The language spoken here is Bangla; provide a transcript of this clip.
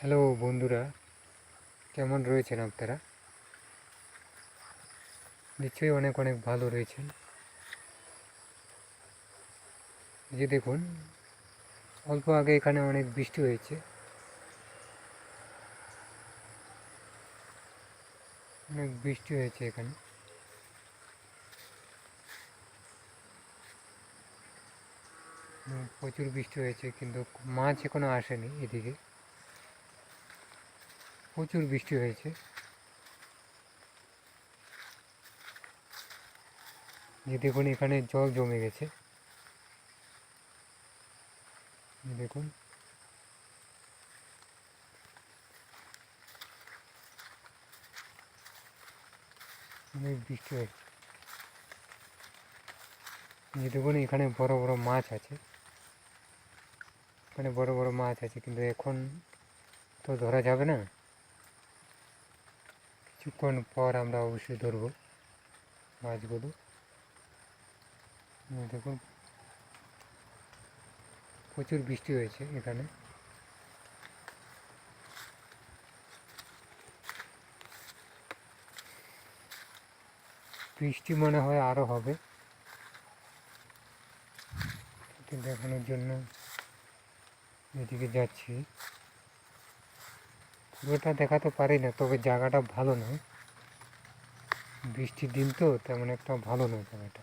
হ্যালো বন্ধুরা, কেমন রয়েছেন আপনারা? নিশ্চয়ই অনেক অনেক ভালো রয়েছেন। যে দেখুন, অল্প আগে এখানে অনেক বৃষ্টি হয়েছে। অনেক বৃষ্টি হয়েছে এখানে। প্রচুর বৃষ্টি হয়েছে, কিন্তু মাছ এখনও আসেনি এদিকে। প্রচুর বৃষ্টি হয়েছে। দেখুন, এখানে জল জমে গেছে। দেখুন। অনেক বৃষ্টি হয়েছে। দেখুন, এখানে বড় বড় মাছ আছে। এখানে বড় বড় মাছ আছে, কিন্তু এখন তো ধরা যাবে না। কিছুক্ষণ পর আমরা অবশ্যই ধরবো মাছগুলো। দেখুন, প্রচুর বৃষ্টি হয়েছে এখানে। বৃষ্টি মনে হয় আরও হবে। দেখানোর জন্য এদিকে যাচ্ছি। পুরোটা দেখাতে পারি না, তবে জায়গাটা ভালো নয় বৃষ্টির দিন তো তেমন একটা ভালো নয় জায়গাটা।